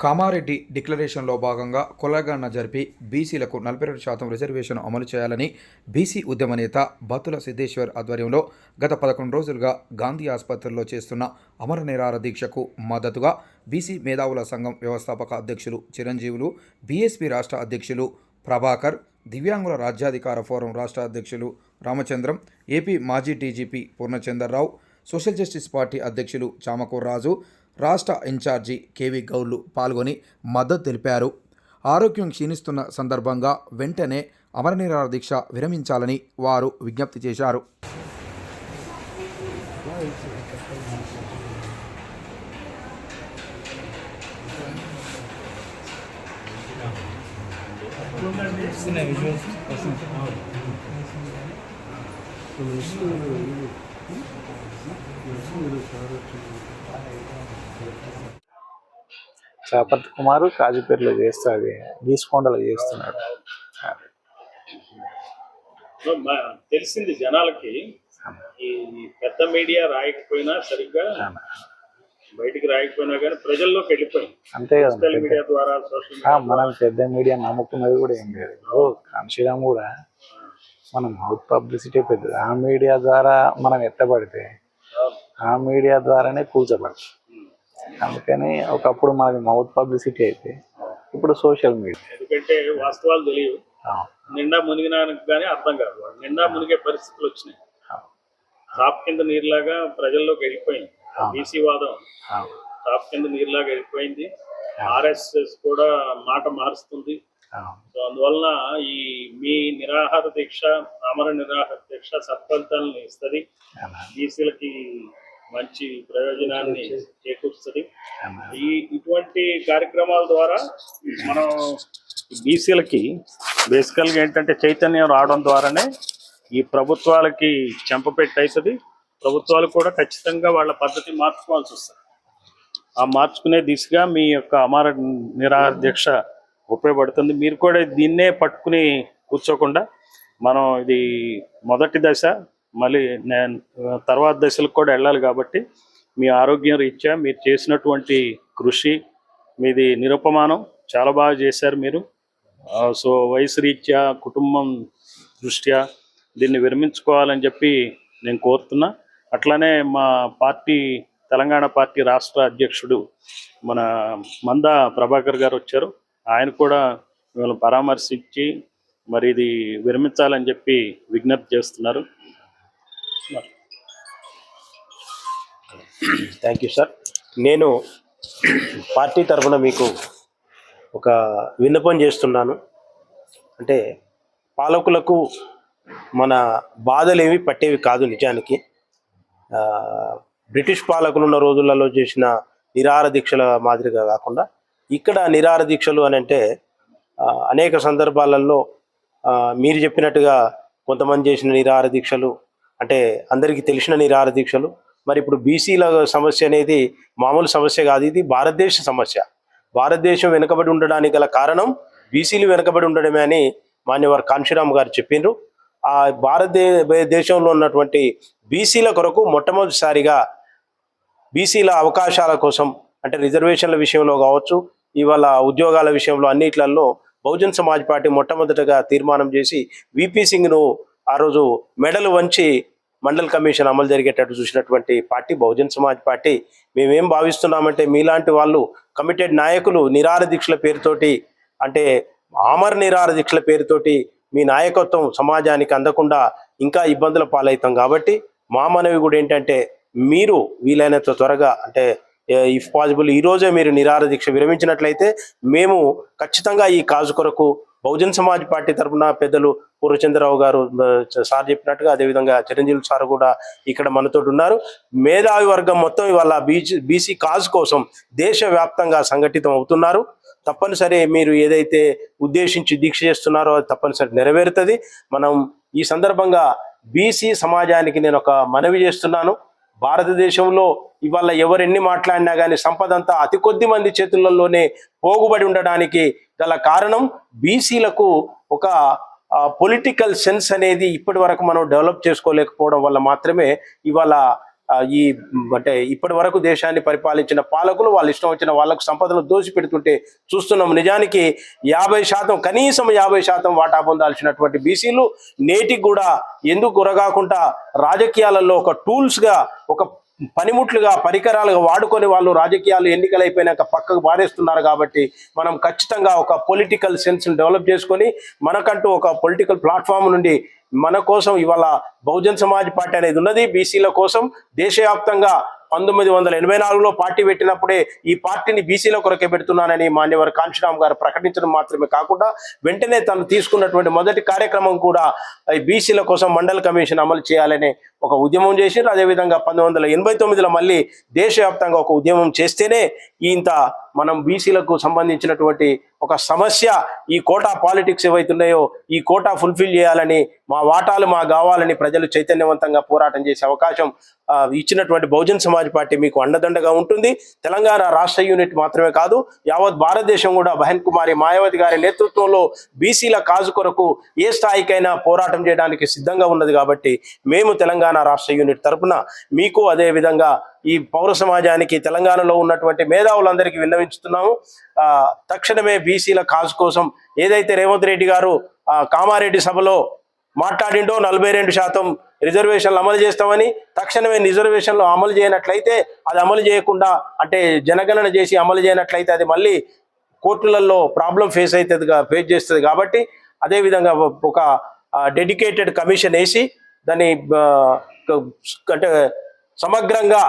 కామారెడ్డి డిక్లరేషన్లో భాగంగా కొలగన్న జరిపి బీసీలకు నలభై రెండు శాతం రిజర్వేషన్ అమలు చేయాలని బీసీ ఉద్యమ నేత బతుల సిద్ధేశ్వర్ ఆధ్వర్యంలో గత పదకొండు రోజులుగా గాంధీ ఆసుపత్రిలో చేస్తున్న అమర నిరార దీక్షకు మద్దతుగా బీసీ మేధావుల సంఘం వ్యవస్థాపక అధ్యక్షులు చిరంజీవులు బీఎస్పీ రాష్ట్ర అధ్యక్షులు ప్రభాకర్ దివ్యాంగుల రాజ్యాధికార ఫోరం రాష్ట్ర అధ్యక్షులు రామచంద్రం ఏపీ మాజీ DGP Purnachandar Rao social justice party అధ్యక్షులు చామకూర్ రాజు రాష్ట్ర ఇన్ఛార్జి కేవీ గౌడ్లు పాల్గొని మద్దతు తెలిపారు. ఆరోగ్యం క్షీణిస్తున్న సందర్భంగా వెంటనే అమరనిరార దీక్ష విరమించాలని వారు విజ్ఞప్తి చేశారు. చాపర్తి కుమారు కాజీపేటలో చేస్తా అది గీసుకొండలో చేస్తున్నాడు. తెలిసింది జనాలకి ఈ పెద్ద మీడియా రాయకపోయినా సరిగ్గా బయటికి రాయకపోయినా కానీ ప్రజల్లోకి వెళ్ళిపోయింది. అంతే కదా సోషల్ మీడియా ద్వారా సోషల్ ఆ, మనం పెద్ద మీడియా నమ్ముకున్నది కూడా ఏం లేదు. ఓ కాన్షిరామ్ కూడా మనం మౌత్ పబ్లిసిటీ పెద్దది. ఆ మీడియా ద్వారా మనం ఎత్తబడితే ఆ మీడియా ద్వారానే కూర్చోబడతాం అందుకని ఒకప్పుడు మనకి మౌత్ పబ్లిసిటీ అయితే ఇప్పుడు సోషల్ మీడియా. ఎందుకంటే వాస్తవాలు తెలియవు. నిండా మునిగినానికి కానీ అర్థం కాదు. నిండా మునిగే పరిస్థితులు వచ్చినాయి. టాప్ కింద నీరులాగా ప్రజల్లోకి వెళ్ళిపోయింది. బీసీ వాదం. టాప్ కింద నీరులాగా వెళ్ళిపోయింది. ఆర్ఎస్ఎస్ కూడా మాట మారుస్తుంది. సో అందువలన ఈ మీ నిరాహార దీక్ష అమర నిరాహార దీక్ష సత్ఫలితాలను ఇస్తుంది. బీసీలకి మంచి ప్రయోజనాన్ని చేకూరుస్తుంది. ఈ ఇటువంటి కార్యక్రమాల ద్వారా మనం బీసీలకి బేసికల్గా ఏంటంటే చైతన్యం రావడం ద్వారానే ఈ ప్రభుత్వాలకి చెంపపెట్టి అవుతుంది. ప్రభుత్వాలు కూడా ఖచ్చితంగా వాళ్ళ పద్ధతి మార్చుకోవాల్సి వస్తుంది. ఆ మార్చుకునే దిశగా మీ యొక్క అమర నిరాహార దీక్ష ఉపయోగపడుతుంది. మీరు కూడా దీన్నే పట్టుకుని కూర్చోకుండా మనం ఇది మొదటి దశ మళ్ళీ నేను తర్వాత దశలకు కూడా వెళ్ళాలి కాబట్టి మీ ఆరోగ్యం రీత్యా మీరు చేసినటువంటి కృషి మీది నిరుపమానం చాలా బాగా చేశారు మీరు. సో వయసు రీత్యా కుటుంబం దృష్ట్యా దీన్ని విరమించుకోవాలని చెప్పి నేను కోరుతున్నా. అట్లానే మా పార్టీ తెలంగాణ పార్టీ రాష్ట్ర అధ్యక్షుడు మన మంద ప్రభాకర్ గారు వచ్చారు. ఆయన కూడా మిమ్మల్ని పరామర్శించి మరి ఇది విరమించాలని చెప్పి విజ్ఞప్తి చేస్తున్నారు. థ్యాంక్ యూ సార్ నేను పార్టీ తరఫున మీకు ఒక విన్నపం చేస్తున్నాను. అంటే పాలకులకు మన బాధలేవి పట్టేవి కాదు నిజానికి. బ్రిటిష్ పాలకులు ఉన్న రోజులలో చేసిన నిరార దీక్షల మాదిరిగా కాకుండా ఇక్కడ నిరార దీక్షలు అని అంటే అనేక సందర్భాలలో మీరు చెప్పినట్టుగా కొంతమంది చేసిన నిరార దీక్షలు అంటే అందరికీ తెలిసిన నిరాహార దీక్షలు. మరి ఇప్పుడు బీసీల సమస్య అనేది మామూలు సమస్య కాదు ఇది భారతదేశ సమస్య. భారతదేశం వెనుకబడి ఉండడానికి గల కారణం బీసీలు వెనుకబడి ఉండడమే అని మాన్యవారు కాంశీరామ్ గారు చెప్పిండ్రు. ఆ భారతదే దేశంలో ఉన్నటువంటి బీసీల కొరకు మొట్టమొదటిసారిగా బీసీల అవకాశాల కోసం అంటే రిజర్వేషన్ల విషయంలో కావచ్చు ఇవాళ ఉద్యోగాల విషయంలో అన్నిట్లలో బహుజన్ సమాజ్ పార్టీ మొట్టమొదటగా తీర్మానం చేసి విపి సింగ్ను ఆ రోజు మెడలు వంచి మండల్ కమిషన్ అమలు జరిగేటట్టు చూసినటువంటి పార్టీ బహుజన్ సమాజ్ పార్టీ మేమేం భావిస్తున్నామంటే మీలాంటి వాళ్ళు కమిటెడ్ నాయకులు నిరార దీక్షల పేరుతోటి అంటే ఆమర్ నిరార దీక్షల పేరుతోటి మీ నాయకత్వం సమాజానికి అందకుండా ఇంకా ఇబ్బందుల పాలవుతాం కాబట్టి మా మనవి కూడా ఏంటంటే మీరు వీలైనంత త్వరగా అంటే ఇఫ్ పాసిబుల్ ఈ రోజే మీరు నిరార దీక్ష విరమించినట్లయితే మేము ఖచ్చితంగా ఈ కాజు కొరకు బహుజన్ సమాజ్ పార్టీ తరఫున పెద్దలు పూర్వచంద్రరావు గారు సార్ చెప్పినట్టుగా అదేవిధంగా చిరంజీవి సార్ కూడా ఇక్కడ మనతో ఉన్నారు. మేధావి వర్గం మొత్తం ఇవాళ బీసీ బీసీ కాజ్ కోసం దేశవ్యాప్తంగా సంఘటితం అవుతున్నారు. తప్పనిసరి మీరు ఏదైతే ఉద్దేశించి దీక్ష చేస్తున్నారో అది తప్పనిసరి నెరవేరుతుంది. మనం ఈ సందర్భంగా బీసీ సమాజానికి నేను ఒక మనవి చేస్తున్నాను. భారతదేశంలో ఇవాళ ఎవరెన్ని మాట్లాడినా కానీ సంపద అంతా అతి కొద్ది మంది చేతులలోనే పోగుబడి ఉండడానికి గల కారణం బీసీలకు ఒక పొలిటికల్ సెన్స్ అనేది ఇప్పటి వరకు మనం డెవలప్ చేసుకోలేకపోవడం వల్ల మాత్రమే ఇవాళ ఈ అంటే ఇప్పటి వరకు దేశాన్ని పరిపాలించిన పాలకులు వాళ్ళు ఇష్టం వచ్చిన వాళ్ళకు సంపదను దోసి పెడుతుంటే చూస్తున్నాం. నిజానికి యాభై శాతం కనీసం యాభై శాతం వాటా పొందాల్సినటువంటి బీసీలు నేటికి కూడా ఎందుకు గురగాకుండా రాజకీయాలలో ఒక టూల్స్గా ఒక పనిముట్లుగా పరికరాలుగా వాడుకొని వాళ్ళు రాజకీయాలు ఎన్నికలు అయిపోయినాక పక్కకు పారేస్తున్నారు కాబట్టి మనం ఖచ్చితంగా ఒక పొలిటికల్ సెన్స్ని డెవలప్ చేసుకొని మనకంటూ ఒక పొలిటికల్ ప్లాట్ఫామ్ నుండి మన కోసం ఇవాళ బహుజన్ సమాజ్ పార్టీ అనేది ఉన్నది. బీసీల కోసం దేశవ్యాప్తంగా పంతొమ్మిది వందల ఎనభై నాలుగులో పార్టీ పెట్టినప్పుడే ఈ పార్టీని బీసీల కొరకే పెడుతున్నానని మాన్యవర్ కాంశీరామ్ గారు ప్రకటించడం మాత్రమే కాకుండా వెంటనే తను తీసుకున్నటువంటి మొదటి కార్యక్రమం కూడా బీసీల కోసం మండల కమిషన్ అమలు చేయాలనే ఒక ఉద్యమం చేసినారు అదేవిధంగా పంతొమ్మిది వందల ఎనభై తొమ్మిదిలో మళ్ళీ దేశవ్యాప్తంగా ఒక ఉద్యమం చేస్తేనే ఇంత మనం బీసీలకు సంబంధించినటువంటి ఒక సమస్య ఈ కోటా పాలిటిక్స్ ఏవైతున్నాయో ఈ కోటా ఫుల్ఫిల్ చేయాలని మా వాటాలు మా కావాలని ప్రజలు చైతన్యవంతంగా పోరాటం చేసే అవకాశం ఇచ్చినటువంటి బహుజన్ సమాజ్ పార్టీ మీకు అండదండగా ఉంటుంది. తెలంగాణ రాష్ట్ర యూనిట్ మాత్రమే కాదు యావత్ భారతదేశం కూడా బహన్ కుమారి మాయావతి గారి నేతృత్వంలో బీసీల కాజు కొరకు ఏ స్థాయికైనా పోరాటం చేయడానికి సిద్ధంగా ఉన్నది కాబట్టి మేము తెలంగాణ రాష్ట్ర యూనిట్ తరపున మీకు అదే విధంగా ఈ పౌర సమాజానికి తెలంగాణలో ఉన్నటువంటి మేధావులందరికీ విన్నవించుతున్నాము. తక్షణమే బీసీల కాజు కోసం ఏదైతే రేవంత్ రెడ్డి గారు కామారెడ్డి సభలో మాట్లాడిండో నలభై రెండు శాతం రిజర్వేషన్లు అమలు చేస్తామని తక్షణమే రిజర్వేషన్లు అమలు చేయనట్లయితే అది అమలు చేయకుండా అంటే జనగణన చేసి అమలు చేయనట్లయితే అది మళ్ళీ కోర్టులలో ప్రాబ్లం ఫేస్ అవుతుంది ఫేస్ చేస్తుంది కాబట్టి అదేవిధంగా ఒక డెడికేటెడ్ కమిషన్ వేసి దాన్ని అంటే సమగ్రంగా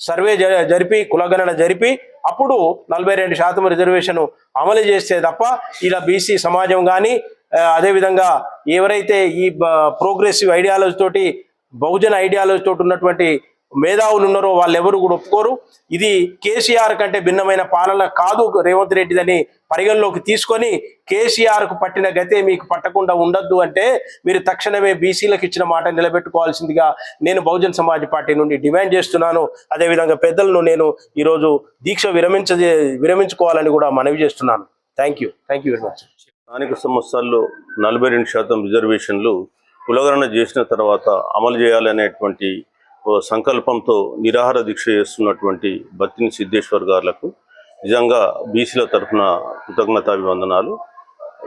సర్వే జ- జరిపి కులగణన జరిపి అప్పుడు నలభై రెండు శాతం రిజర్వేషన్ అమలు చేస్తే తప్ప ఇలా బీసీ సమాజం కానీ అదేవిధంగా ఎవరైతే ఈ ప్రోగ్రెసివ్ ఐడియాలజీ తోటి బహుజన ఐడియాలజీ తోటి ఉన్నటువంటి మేధావులు ఉన్నారో వాళ్ళు ఎవరు కూడా ఒప్పుకోరు. ఇది కేసీఆర్ కంటే భిన్నమైన పాలన కాదు రేవంత్ రెడ్డిదని పరిగణలోకి తీసుకొని కేసీఆర్కు పట్టిన గతే మీకు పట్టకుండా ఉండొద్దు అంటే మీరు తక్షణమే బీసీలకు ఇచ్చిన మాట నిలబెట్టుకోవాల్సిందిగా నేను బహుజన్ సమాజ్ పార్టీ నుండి డిమాండ్ చేస్తున్నాను. అదేవిధంగా పెద్దలను నేను ఈరోజు దీక్ష విరమించ విరమించుకోవాలని కూడా మనవి చేస్తున్నాను. Thank you. Thank you very much. స్థానిక సంస్థల్లో నలభై రెండు శాతం రిజర్వేషన్లు కులగణన చేసిన తర్వాత అమలు చేయాలనేటువంటి సంకల్పంతో నిరాహార దీక్ష చేస్తున్నటువంటి బత్తిని సిద్ధేశ్వర్ గారులకు నిజంగా బీసీల తరఫున కృతజ్ఞతాభివందనాలు.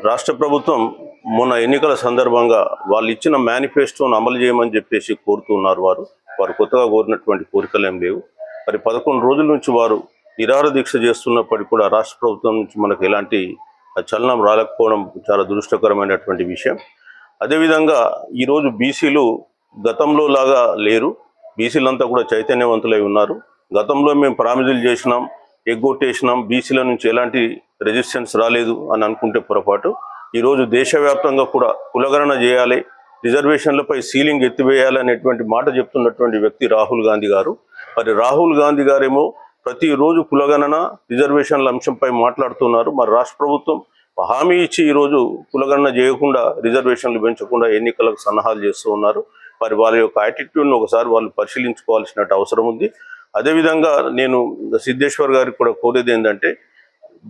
రాష్ట్ర ప్రభుత్వం మొన్న ఎన్నికల సందర్భంగా వాళ్ళు ఇచ్చిన మేనిఫెస్టోను అమలు చేయమని చెప్పేసి కోరుతున్నారు వారు. వారు కొత్తగా కోరినటువంటి కోరికలు ఏం లేవు. మరి పదకొండు రోజుల నుంచి వారు నిరాహార దీక్ష చేస్తున్నప్పటికీ కూడా రాష్ట్ర ప్రభుత్వం నుంచి మనకు ఎలాంటి చలనం రాలేకపోవడం చాలా దురదృష్టకరమైనటువంటి విషయం. అదేవిధంగా ఈరోజు బీసీలు గతంలో లాగా లేరు. బీసీలంతా కూడా చైతన్యవంతులై ఉన్నారు. గతంలో మేము ప్రామిజులు చేసినాం ఎగ్గొట్టేసినాం. బీసీల నుంచి ఎలాంటి రెసిస్టెన్స్ రాలేదు అని అనుకుంటే పొరపాటు. ఈరోజు దేశవ్యాప్తంగా కూడా కులగణన చేయాలి రిజర్వేషన్లపై సీలింగ్ ఎత్తివేయాలి అనేటువంటి మాట చెప్తున్నటువంటి వ్యక్తి రాహుల్ గాంధీ గారు. మరి రాహుల్ గాంధీ గారేమో ప్రతిరోజు కులగణన రిజర్వేషన్ల అంశంపై మాట్లాడుతున్నారు. మరి రాష్ట్ర ప్రభుత్వం హామీ ఇచ్చి ఈరోజు కులగణన చేయకుండా రిజర్వేషన్లు పెంచకుండా ఎన్నికలకు సన్నాహాలు చేస్తూ ఉన్నారు. మరి వాళ్ళ యొక్క యాటిట్యూడ్ను ఒకసారి వాళ్ళు పరిశీలించుకోవాల్సిన అవసరం ఉంది. అదేవిధంగా నేను సిద్ధేశ్వర్ గారికి కూడా కోరేది ఏంటంటే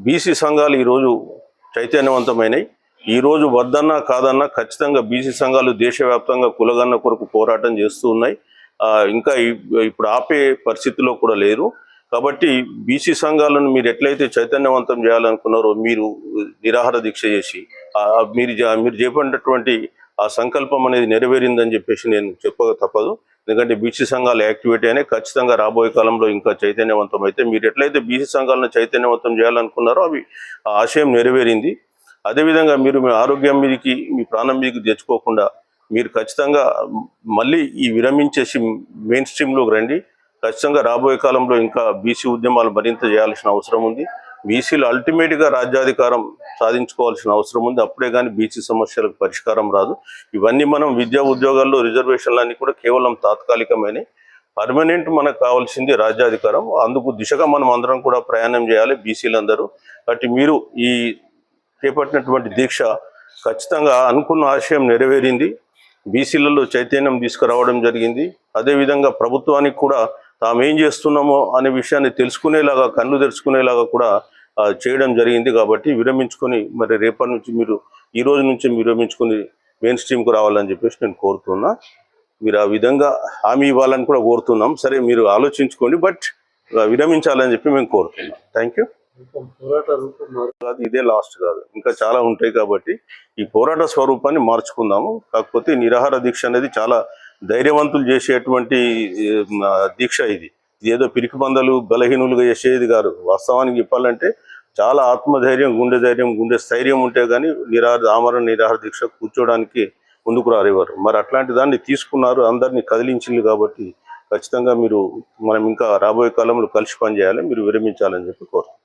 బీసీ సంఘాలు ఈరోజు చైతన్యవంతమైనవి ఈరోజు వద్దన్నా కాదన్నా ఖచ్చితంగా బీసీ సంఘాలు దేశవ్యాప్తంగా కులగన్న కొరకు పోరాటం చేస్తూ ఉన్నాయి. ఇంకా ఇప్పుడు ఆపే పరిస్థితిలో కూడా లేరు. కాబట్టి బీసీ సంఘాలను మీరు ఎట్లయితే చైతన్యవంతం చేయాలనుకున్నారో మీరు నిరాహార దీక్ష చేసి మీరు మీరు చేపట్టినటువంటి ఆ సంకల్పం అనేది నెరవేరిందని చెప్పేసి నేను చెప్పక తప్పదు. ఎందుకంటే బీసీ సంఘాలు యాక్టివిటీ అనే ఖచ్చితంగా రాబోయే కాలంలో ఇంకా చైతన్యవంతం అయితే మీరు ఎట్లయితే బీసీ సంఘాలను చైతన్యవంతం చేయాలనుకున్నారో అవి ఆ ఆశయం నెరవేరింది. అదేవిధంగా మీరు మీ ఆరోగ్యం మీదకి మీ ప్రాణం మీదకి తెచ్చుకోకుండా మీరు ఖచ్చితంగా మళ్ళీ ఈ విరమించేసి మెయిన్ స్ట్రీమ్లోకి రండి. ఖచ్చితంగా రాబోయే కాలంలో ఇంకా బీసీ ఉద్యమాలు మరింత చేయాల్సిన అవసరం ఉంది. బీసీలు అల్టిమేట్గా రాజ్యాధికారం సాధించుకోవాల్సిన అవసరం ఉంది. అప్పుడే కానీ బీసీ సమస్యలకు పరిష్కారం రాదు. ఇవన్నీ మనం విద్యా ఉద్యోగాల్లో రిజర్వేషన్లన్నీ కూడా కేవలం తాత్కాలికమైనవి. పర్మనెంట్ మనకు కావాల్సింది రాజ్యాధికారం. అందుకు దిశగా మనం అందరం కూడా ప్రయాణం చేయాలి బీసీలందరూ. కాబట్టి మీరు ఈ చేపట్టినటువంటి దీక్ష ఖచ్చితంగా అనుకున్న ఆశయం నెరవేరింది. బీసీలలో చైతన్యం తీసుకురావడం జరిగింది. అదేవిధంగా ప్రభుత్వానికి కూడా తాము ఏం చేస్తున్నామో అనే విషయాన్ని తెలుసుకునేలాగా కన్ను తెరుచుకునేలాగా కూడా చేయడం జరిగింది కాబట్టి విరమించుకొని మరి రేపటి నుంచి మీరు ఈ రోజు నుంచి విరమించుకొని మెయిన్ స్ట్రీమ్కు రావాలని చెప్పేసి నేను కోరుతున్నా. మీరు ఆ విధంగా హామీ ఇవ్వాలని కూడా కోరుతున్నాం. సరే మీరు ఆలోచించుకోండి బట్ విరమించాలని చెప్పి మేము కోరుతున్నాం. థ్యాంక్ యూ కాదు ఇదే లాస్ట్ కాదు. ఇంకా చాలా ఉంటాయి కాబట్టి ఈ పోరాట స్వరూపాన్ని మార్చుకుందాము. కాకపోతే నిరాహార దీక్ష అనేది చాలా ధైర్యవంతులు చేసేటువంటి దీక్ష ఇది. ఏదో పిరికి పందలు బలహీనులుగా చేసేది కాదు. వాస్తవానికి చెప్పాలంటే చాలా ఆత్మధైర్యం గుండె ధైర్యం గుండె స్థైర్యం ఉంటే కానీ నిరాహార ఆమరణ నిరాహార దీక్ష కూర్చోడానికి ముందుకు రారేవారు మరి అట్లాంటి దాన్ని తీసుకున్నారు అందరినీ కదిలించింది కాబట్టి ఖచ్చితంగా మీరు మనం ఇంకా రాబోయే కాలంలో కలిసి పనిచేయాలి మీరు విరమించాలని చెప్పి కోరుతాం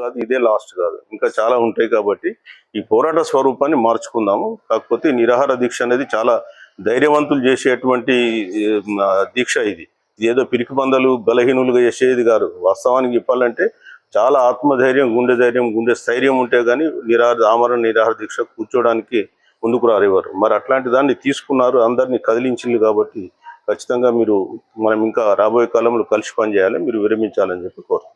కాదు ఇదే లాస్ట్ కాదు. ఇంకా చాలా ఉంటాయి కాబట్టి ఈ పోరాట స్వరూపాన్ని మార్చుకుందాము. కాకపోతే నిరాహార దీక్ష అనేది చాలా ధైర్యవంతులు చేసేటువంటి దీక్ష ఇది. ఏదో పిరికి పందలు బలహీనులుగా చేసేది కాదు. వాస్తవానికి చెప్పాలంటే చాలా ఆత్మధైర్యం గుండె ధైర్యం గుండె స్థైర్యం ఉంటే కానీ నిరాహార ఆమరణ నిరాహార దీక్ష కూర్చోడానికి ముందుకు రారేవారు మరి అట్లాంటి దాన్ని తీసుకున్నారు అందరినీ కదిలించింది కాబట్టి ఖచ్చితంగా మీరు మనం ఇంకా రాబోయే కాలంలో కలిసి పనిచేయాలి మీరు విరమించాలని చెప్పి కోరుతున్నాం.